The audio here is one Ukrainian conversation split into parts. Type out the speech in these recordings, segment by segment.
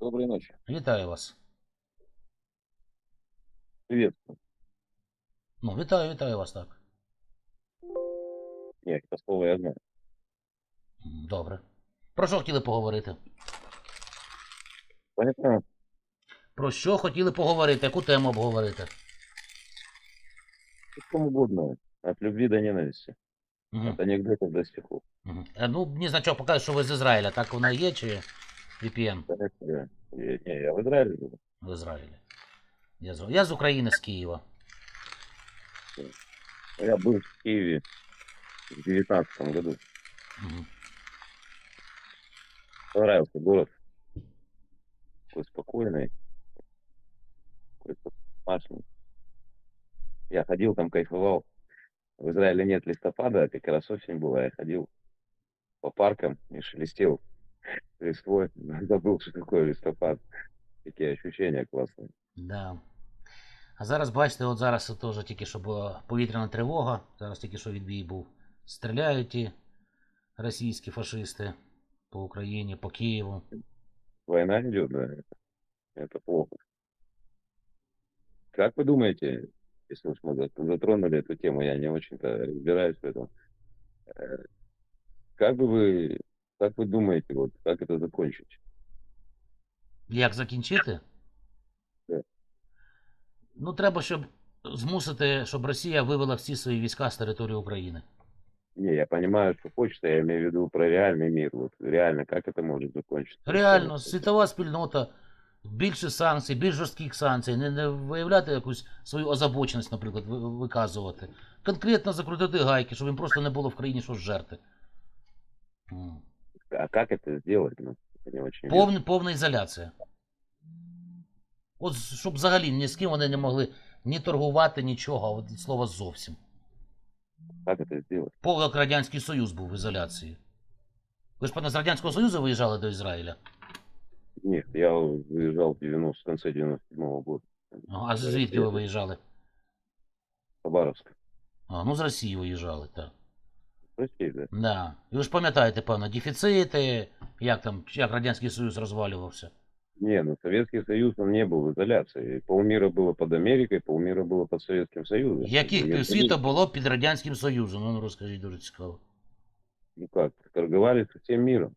Доброй ночи. Вітаю вас. Привет. Ну, вітаю, вітаю вас так. Нет, это слово я знаю. Добре. Про що хотіли поговорити? Понятно? Про що хотіли поговорити? Яку тему обговорити? О угодно. От любви до ненависти. Угу. От анекдотов до стихов. Угу. Ну, мені значок показує, що ви з Ізраїля. Так воно є, чи VPN Понятно, я, я- не, я в Израиле живу. в Ізраїлі? Я з, я з України, з Києва. Я был в Киеве в девятнадцатом году. Угу. Понравился город. Такой спокойный. Такой домашний. Я ходил там, кайфовал. В Израиле нет листопада, а как раз осень была. Я ходил по паркам и шелестел листвой. Забыл, что такое листопад. Такие ощущения классные. Да. А зараз, бачите, от зараз теж тільки що була повітряна тривога, зараз тільки що відбій був. Стріляють ті російські фашисти по Україні, по Києву. Война идет, да. Это, это плохо. Как вы думаете, если уж мы за- затронули эту тему, я не очень-то разбираюсь в этом. э, Как бы вы, как вы думаете, вот как это закончить? Як закінчити? Так. Ну, треба, щоб змусити, щоб Росія вивела всі свої війська з території України. Не, я понимаю, что хочется, я имею в виду про реальный мир. Вот реально, как это может закончиться? Реально, світова спільнота, більше санкцій, більш жорстких санкцій, не, не виявляти якусь свою озабоченість, наприклад, ви- виказувати. Конкретно закрутити гайки, щоб їм просто не було в країні що жерти. М. А как это сделать? Ну, это не очень Повна, повна ізоляція. От щоб взагалі ні з ким вони не могли ні торгувати, нічого, а от від слова зовсім. ясно. Как это сделать? Пов як Радянський Союз був в ізоляції. Ви ж певно, з Радянського Союзу виїжджали до Ізраїля? Нет, я выезжал в 90, в конце 97 года. Ага, А звідки ви виїжджали? Хабаровск. А, ну з Росії виїжджали, так. Россия, да? Да. І ви ж пам'ятаєте, певно, дефіцити, як там, як Радянський Союз розвалювався. Не, ну Советский Союз, он не был в изоляции. Полмира было под Америкой, полмира было под Советским Союзом. Яких Ну, півсвіта було під Радянським Союзом? Ну, ну розкажіть, дуже цікаво. Ну как, торговали со всем миром.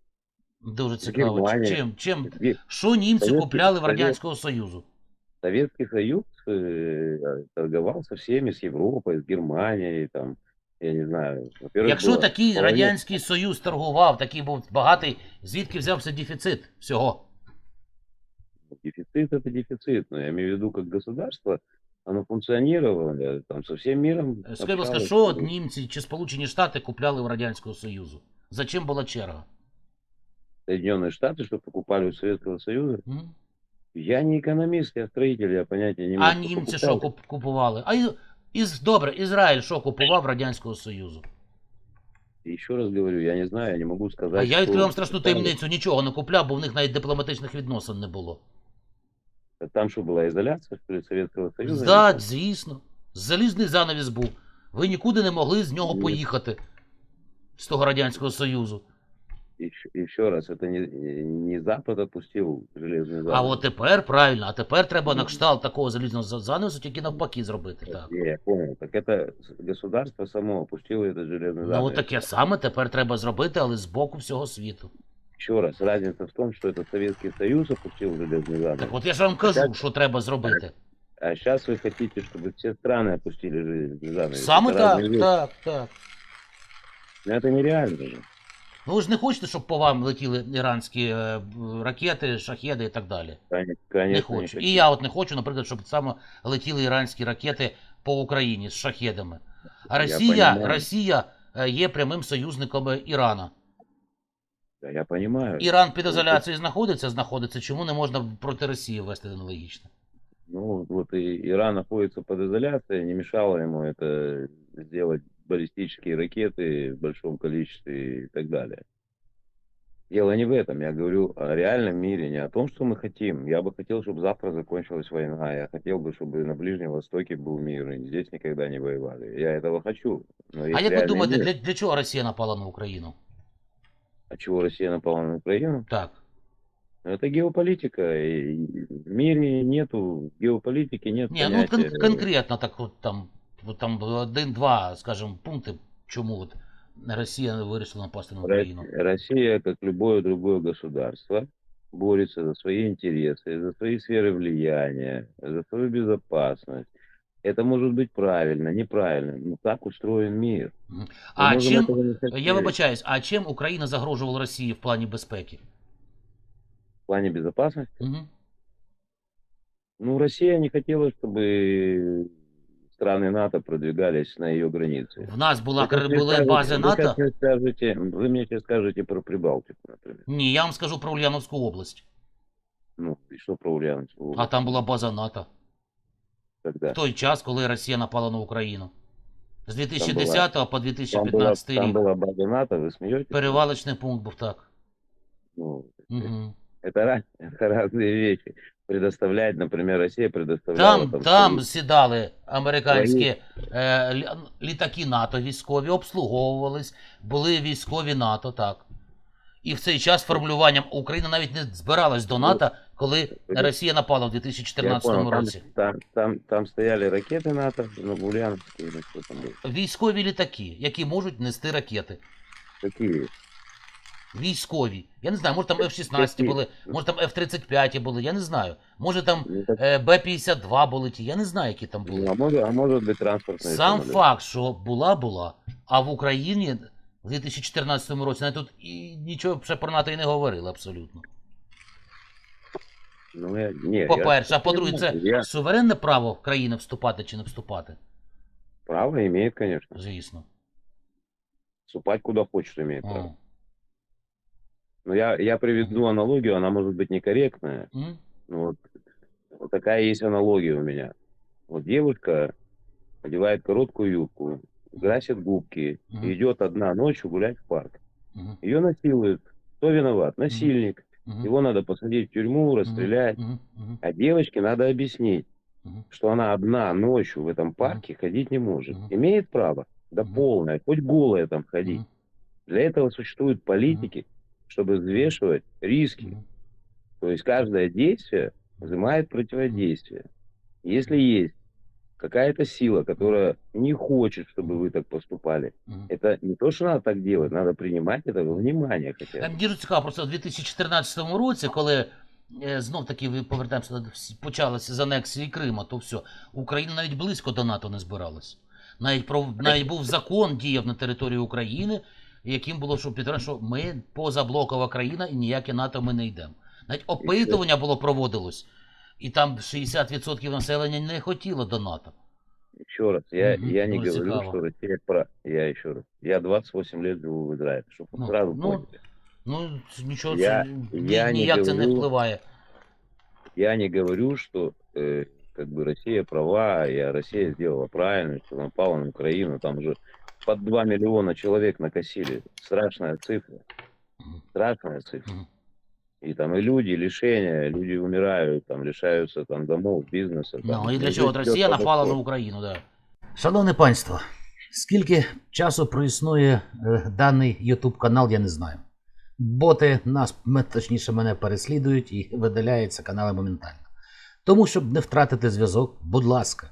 Дуже цікаво. Германія. Чим, чим, Ве- що німці Совєтський купляли в Союз. Радянського Союзу? Советский Союз э, торговал со всеми, с Европой, с Германией, там, я не знаю. Во-первых, Якщо было такий половина- Радянський Союз торгував, такий був багатий, звідки взявся дефіцит всього? Дефицит это дефицит, но я имею в виду, как государство, оно функционировало э, там со всем миром. Скажіть, будь ласка, общалось. що от німці чи Сполучені Штати купляли в Радянського Союзу? За чим була черга? Соединенные Штаты, что покупали у Советского Союза. М? Я не экономист, я строитель, я понятия не имею. А что німці покупали. що куп- купували? А і- із, добре, Ізраїль що купував Радянського Союзу? Еще раз говорю, я не знаю, я не могу сказать. А я відкрив вам страшну таємницю, нічого не купляв, бо в них навіть дипломатичних відносин не було. Там что, была изоляция, что ли, Советского Союза? Так, звісно. Залізний занавіс був. Ви нікуди не могли з нього поїхати. З того Радянського Союзу Еще, еще раз, это не, не Запад опустил железный занавес. А от тепер правильно, а тепер треба на кшталт такого залізного за- занавісу тільки навпаки зробити. Так. Не, я понял. Так это государство само опустило этот железный Ну занавес. таке саме тепер треба зробити, але з боку всього світу. Еще раз, разница в том, что это Советский Союз опустил железный занавес. Так от я ж вам кажу, Так. що треба зробити. А сейчас вы хотите, чтобы все страны опустили железный занавес. Саме Это так, разные вещи. так, так. Но это нереально же. Ну ви ж не хочете, щоб по вам летіли іранські е, ракети, шахеди і так далі. Конечно, Не хочу. хотите. І я от не хочу, наприклад, щоб саме летіли іранські ракети по Україні з шахедами. А Росія. Росія е, є прямим союзником Ірана. Да, я понимаю. Іран під ізоляцією знаходиться, знаходиться. Чому не можна проти Росії ввести аналогічно? Ну, вот и Иран находится под изоляцией, не мешало ему это сделать баллистические ракеты в большом количестве и так далее. Дело не в этом, я говорю о реальном мире, не о том, что мы хотим. Я бы хотел, чтобы завтра закончилась война, я хотел бы, чтобы на Ближнем Востоке был мир, и здесь никогда не воевали. Я этого хочу. Но А есть як ви реальный думаєте, мир. для, для чого Росія напала на Україну? А чего Россия напала на Украину? Так. Это геополитика. И в мире нету геополитики, нет Ні, ну кон- понятия. конкретно так от там, от там один-два, скажімо, пункти, чому от Росія вирішила напасти на Ро- Україну. Россия, как любое другое государство, борется за свои интересы, за свои сферы влияния, за свою безопасность. Это может быть правильно, неправильно, но так устроен мир. Мы А можем чим, этого не я хотеть. вибачаюсь, а чим Україна загрожувала Росії в плані безпеки? В плане безопасности, Угу. ну, Россия не хотела, чтобы страны НАТО продвигались на ее границы. В нас була, Вы сейчас мне були скажете- бази вы НАТО. сейчас мне скажете, вы мне сейчас скажете про Прибалтику, например. Ні, я вам скажу про Ульяновську область. Ну, и что про Ульяновскую А область? там була база НАТО. Когда? В той час, коли Росія напала на Україну. З 2010 по Там была, 2015 там рік. была база НАТО, вы смеетесь? Перевалочний пункт був так. Ну, Угу. это, раз- это разные вещи. Предоставлять, например, Россия предоставляла Там, там, там сідали американські е, лі- літаки НАТО військові, обслуговувались, були військові НАТО, так. І в цей час формулюванням Україна навіть не збиралась до НАТО, коли Росія напала в 2014 понял, році. там, там, там стояли ракеты НАТО, ну, что там. Військові літаки, які можуть нести ракети. Какие? Військові. Я не знаю, може там F-16 Які? були, може там F-35 були, я не знаю. Може там Ну, так- е, Б-52 були ті, я не знаю, які там ну, були. а, может, а может быть транспортные Сам самолеты. факт, що була, була. А в Україні в 2014 році навіть тут і нічого ще про НАТО і не говорили абсолютно. Ну, я, не, По-перше, я, а по-друге, це я, суверенне право країни вступати чи не вступати? право имеет, конечно. Звісно. Вступать куда хочет имеет право. Но я, я приведу аналогию, она может быть некорректная. М? Ну, вот, вот такая есть аналогия у меня. Вот девушка одевает короткую юбку, красит губки идет одна ночью гулять в парк. Ее насилуют. Кто виноват? Насильник. Его надо посадить в тюрьму, расстрелять. А девочке надо объяснить, что она одна ночью в этом парке ходить не может. Имеет право? Да полное. Хоть голая там ходить. Для этого существуют политики, чтобы взвешивать риски. Мгм. То есть каждое действие взимает противодействие. Если есть какая-то сила, которая не хочет, чтобы вы так поступали, Мгм. это не то, что надо так делать, надо принимать это во внимание хотя бы. Мені дуже цікаво, просто в 2014 році, коли е, знов таки ви повертаємося до всі- почалося з анексії Крима, то все, Україна навіть близько до НАТО не збиралась. Навіть про навіть був закон діяв на території України, яким було що підтримано, що ми позаблокова країна і ніяке НАТО ми не йдемо. Навіть опитування було проводилось, і там 60% населення не хотіло до НАТО. Еще раз, я, Мгм, я не дуже говорю, цікаво. что Россия прав. Я еще раз. Я 28 лет живу в Израиле, чтобы Ну, сразу ну, поняли. Ну нічого Я- це я не ніяк це не говорю- впливає. Я не говорю, что э, как бы Россия права, и Россия сделала правильно, что напала на Украину. Там уже под 2 миллиона человек накосили. Страшная цифра. Страшная цифра. И там и люди, лишения, люди умирают, там лишаются там домов, бизнеса. Там, Ну і для Ну, чого от Росія напала на. Україну, да. Шановне панство, скільки часу проіснує е, даний YouTube канал, я не знаю. Боти нас, точніше, мене переслідують і видаляються канали моментально. Тому, щоб не втратити зв'язок, будь ласка,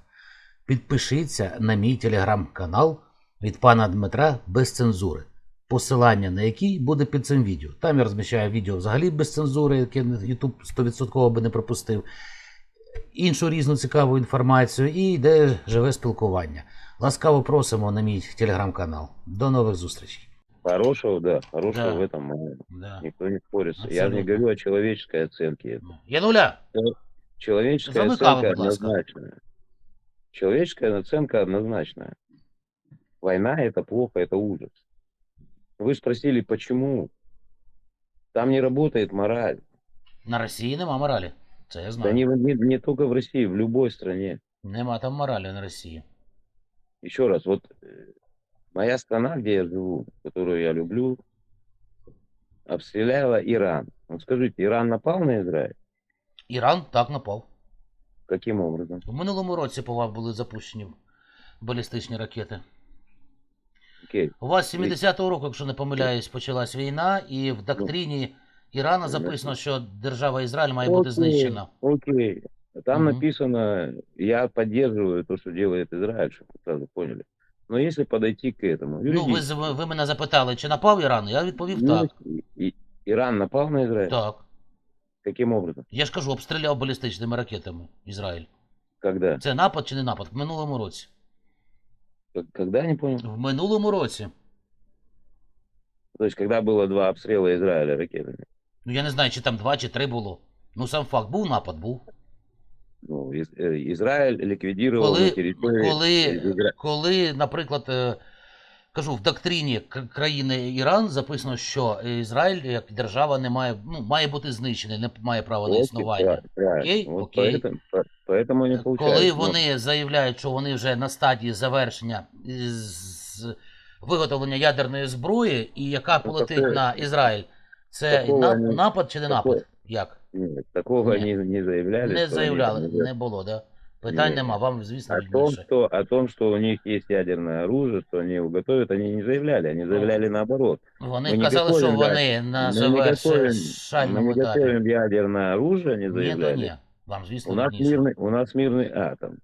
підпишіться на мій телеграм-канал від пана Дмитра без цензури. Посилання на який буде під цим відео. Там я розміщаю відео взагалі без цензури, яке YouTube 100% би не пропустив іншу різну цікаву інформацію і йде живе спілкування. Ласкаво просимо на мій телеграм-канал. До нових зустрічей. Хорошего, да, хорошего Да. в этом. Да. Никто не спорит. Я же не говорю о человеческой оценке. Януля, Человеческая Замыкало, оценка однозначная. Человеческая оценка однозначная. Война это плохо, это ужас. Вы спросили, почему? Там не работает мораль. на Росії нема моралі. Це я Да знаю. не, не, не только в России, в любой стране. Нема там моралі на Росії. Еще раз, вот э, моя страна, где я живу, которую я люблю, обстреляла Иран. Вот скажите, Иран напал на Израиль? Іран так напав. Каким образом? В минулому році по вам були запущені балістичні ракети. Окей. У вас з 70-го року, якщо не помиляюсь, почалась війна, і в доктрині Ірана записано, що держава Ізраїль має бути знищена. Окей. Там Мгм. написано, я поддерживаю то, что делает Израиль, чтобы вы сразу поняли. Но если подойти к этому, Ну, ви, юридически, з- ви мене запитали, чи напав Іран? Я відповів ну, так. и- и- Иран напал на Израиль? Так. Каким образом? Я ж кажу, обстріляв балістичними ракетами Ізраїль. Когда? Це напад чи не напад? В минулому році. К- Когда, не понял? В минулому році. То есть, когда было два обстрела Израиля ракетами? Ну я не знаю, чи там два, чи три було. Ну сам факт, був напад, був. Ну, Из- э, Израиль ликвидировал Коли, на территории... коли, Изра- коли, наприклад, е, кажу, в доктрині к- країни Іран записано, що Ізраїль як держава не має, ну, має бути знищений, не має права на Окей, існування. пра- правильно. Окей, Вот окей. Поэтому, по- поэтому не получается. Коли Ну, вони заявляють, що вони вже на стадії завершення з виготовлення ядерної зброї, і яка Ну, полетить таке- на Ізраїль, це такого на- не- напад чи не такого- напад? Як? Нет, такого Нет. они не заявляли. Не что они заявляли, там не було, да? Питань Ні. нема, вам, звісно, О том, більше. что, о том, что у них есть ядерное оружие, что они его готовят, они не заявляли. Они заявляли наоборот. Вони ми не казали, що готовим, вони на мы не готовим, мы завершальному не етапі. готовим ядерное оружие, они Ні, то заявляли. ні. Вам, звісно, У нас, видніше. мирный, у нас мирный атом.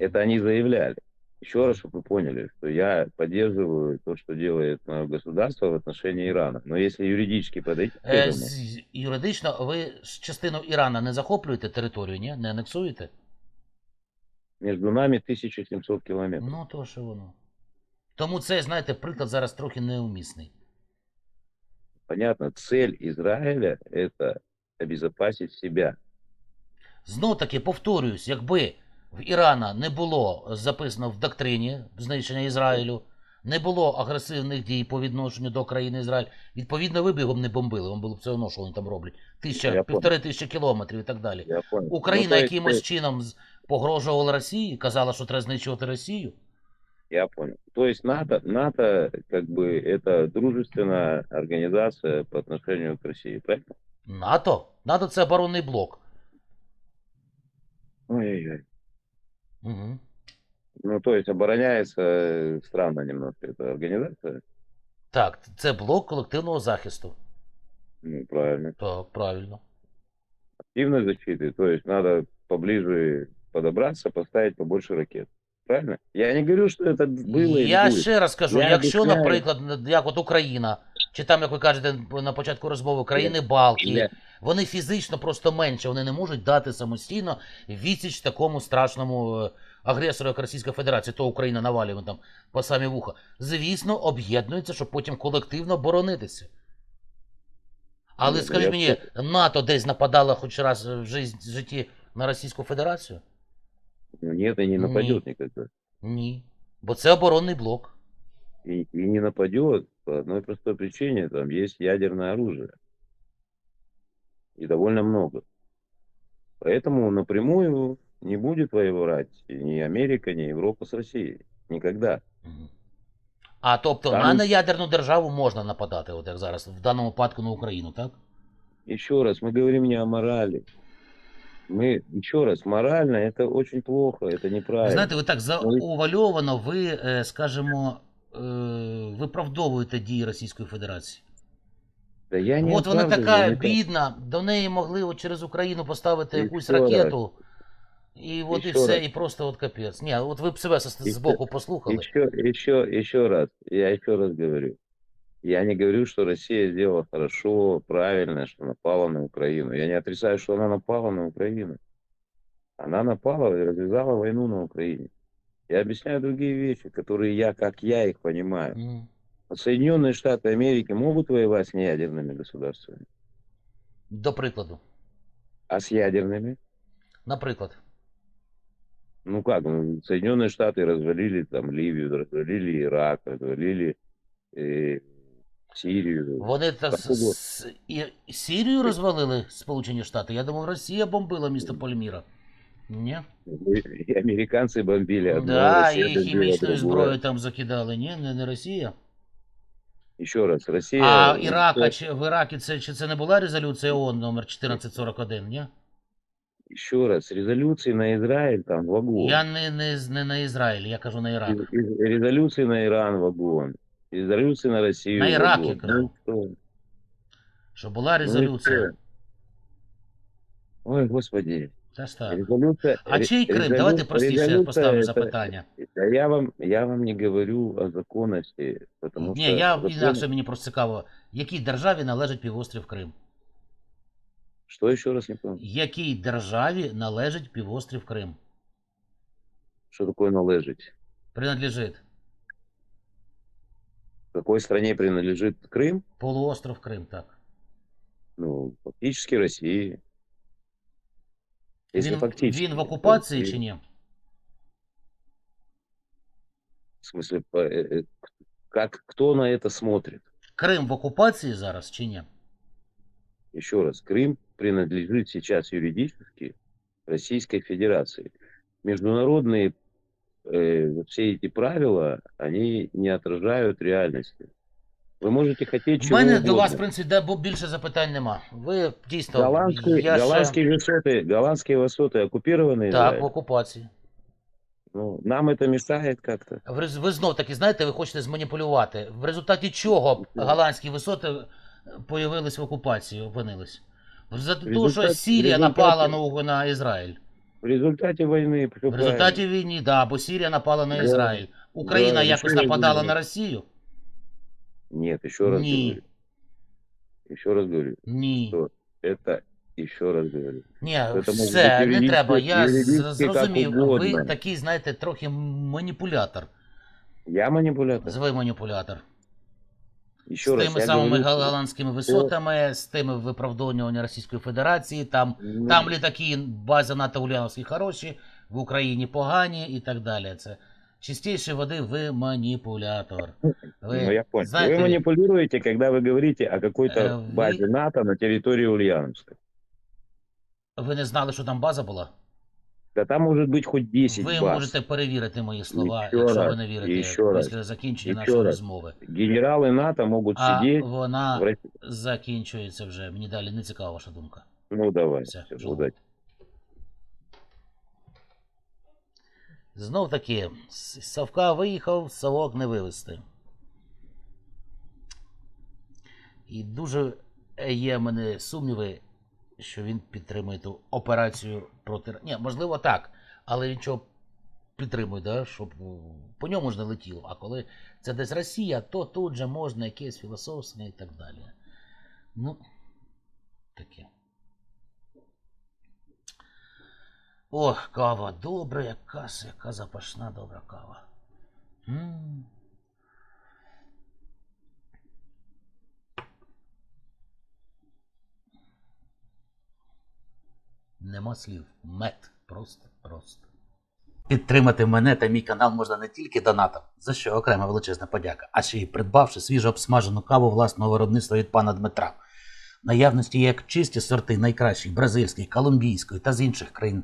Это они заявляли. Еще раз, чтобы вы поняли, что я поддерживаю то, что делает мое государство в отношении Ирана. Но если юридически подойти к Е, этому, з- Юридично ви ж частину Ірана не захоплюєте територію, ні? Не анексуєте? между нами 1700 километров. Ну, то що воно. Тому це, знаєте, приклад зараз трохи неумісний. Понятно, цель Израиля – это обезопасить себя. Знов таки повторююсь, якби в Ірана не було записано в доктрині знищення Ізраїлю, не було агресивних дій по відношенню до країни Ізраїль, відповідно, ви б його б не бомбили, вам було б все одно, що вони там роблять. Тисяча, Я півтори тисячі кілометрів і так далі. Я понял. Україна Ну, то есть, якимось э, чином з- погрожувала Росії, казала, що треба знищувати Росію. Я понял. То есть НАТО, НАТО как бы это дружественная организация по отношению к России, правильно? НАТО? НАТО це оборонний блок. Ой-ой-ой. Угу. Ну, то есть обороняется э, странно немножко эта организация. Так, це блок колективного захисту. Ну, правильно. Так, правильно. Активной защиты. То есть надо поближе подобраться, поставить побольше ракет. Правильно? Я не говорю, что это было или Я будет. ще раз кажу, Я якщо, обіцяю. наприклад, як от Україна, чи там, як ви кажете на початку розмови, країни Балтії, вони фізично просто менше, вони не можуть дати самостійно відсіч такому страшному е, агресору, як Російська Федерація, то Україна навалює там по самі вуха. Звісно, об'єднуються, щоб потім колективно боронитися. Але Ну, скажіть мені, НАТО десь нападало хоч раз в житті- на Російську Федерацію? Нет, и не нападет никогда. Ні. Бо це оборонний блок. И, и не нападет по одной простой причине. Там есть ядерное оружие. И довольно много. Поэтому напрямую не будет воевать ни Америка, ни Европа с Россией. Никогда. Мгм. А тобто Там- на неядерну державу можна нападати, от як зараз, в даному випадку на Україну, так? Еще раз, мы говорим не о морали. Мы, еще раз, морально это очень плохо, это Ви неправильно. знаєте, ви так заувальовано, ви, е, скажімо, е, виправдовуєте дії Російської Федерації. да я не От вона така не бідна, до неї могли от через Україну поставити І якусь що раз? ракету. І от І і все, раз? і просто от капець. Ні, от ви б себе з боку послухали. Еще, еще, еще раз, я еще раз говорю. Я не говорю, что Россия сделала хорошо, правильно, что напала на Украину. Я не отрицаю, что она напала на Украину. Она напала и развязала войну на Украине. Я объясняю другие вещи, которые я, как я их понимаю. М. Вот Соединенные Штаты Америки могут воевать с неядерными государствами, До прикладу. а с ядерными? Наприклад. Ну как, ну, Соединенные Штаты развалили там Ливию, развалили Ирак, развалили э, Сирию. Вони так Так, с- с- і Сірію розвалили Сполучені Штати. Я думав, Росія бомбила місто Пальміра. Ні? И американцы бомбили одно, Да, Россия і хімічною зброєю там закидали. Ні, не, не Росія. Еще раз, Россия... А Ірак, а чи в Іракі це чи це не була резолюція ООН номер 1441, ні? Еще раз, резолюции на Израиль там вагон. Я не, не, не на Ізраїль, я кажу на Ірак. Резолюции на Иран вагон. Резолюции на Россию На Ирак, вагон. я. Ну, что? Що була Ну, резолюція. Ой, господи. Це ж так. Резолюция... А чий Крим? резолю- Давайте простіше поставимо это- запитання. Да я вам, я вам не говорю о законности, потому Ні, что... я закон- інакше мені просто цікаво, якій державі належить півострів Крим? Что еще раз не понял? Якій державі належить півострів Крим? Что такое належить? Принадлежить Какой стране принадлежит Крым? полуостров Крим, так. Ну, фактически России. Если Він, фактически. він в то окупації России. чи ні? В смысле, по- э, э, как, кто на это смотрит? Крим в окупації зараз чи ні? Еще раз, Крым принадлежит сейчас юридически Российской Федерации. Международные э, вот все эти правила, они не отражают реальности. Вы можете хотеть В чего мене до вас, в угодно. принципі, де- бо більше запитань нема. Ви дійсно. Голландские, я ще- голландские высоты, голландские высоты оккупированы Так, в Израилем? окупації. Ну, нам это мешает как-то. В рез- Ви знов таки знаєте, ви хочете зманіпулювати. В результаті чого голландські висоти появились в окупації, опинились? В результаті того, що результаті- Сірія в напала результаті- на, на Ізраїль. В результате войны... всё В результаті правильно. війни, да, бо Сірія напала на Да. Ізраїль. Україна Да, якось нічого не нападала було. на Росію? Нет, еще раз Не. говорю. Еще раз говорю. Ні. Что? Это еще раз говорю. Ні, Це може все, бути не юридично- треба. Я юридично зрозумів. як угодно. Ви такий, знаєте, трохи маніпулятор. Я манипулятор. Ви маніпулятор. Еще з раз. тими я самими говорю, голландськими висотами, з тими виправдовуваннями Російської Федерації, там, Ну, там літаки, база НАТО Ульяновські хороші, в Україні погані і так далі. Це чистішої води ви маніпулятор. Ви, ну, я понял. знаете, вы манипулируете, когда вы говорите о какой-то Э, вы- базе НАТО на территории Ульяновска. ви не знали, що там база була? Да там может быть хоть 10 Ви баз. можете перевірити мої слова, Ще якщо ви раз, не і вірите ще раз, після закінчення і ще нашої раз. розмови. Генералы НАТО могут А сидеть вона в России. закінчується вже. Мені далі не цікава ваша думка. Ну, давай. Все, всё, Знов таки, Савка виїхав, Савок не вивезти. І дуже є в мене сумніви, що він підтримує ту операцію проти. Ні, можливо, так. Але він чого підтримує, да? щоб по ньому ж не летіло. А коли це десь Росія, то тут же можна якесь філософське і так далі. Ну, таке. Ох, кава, добра, яка, яка запашна добра кава. м Нема слів. Мед. Просто, просто. Підтримати мене та мій канал можна не тільки донатом, за що окрема величезна подяка, а ще й придбавши свіжо обсмажену каву власного виробництва від пана Дмитра. Наявності як чисті сорти найкращих бразильської, колумбійської та з інших країн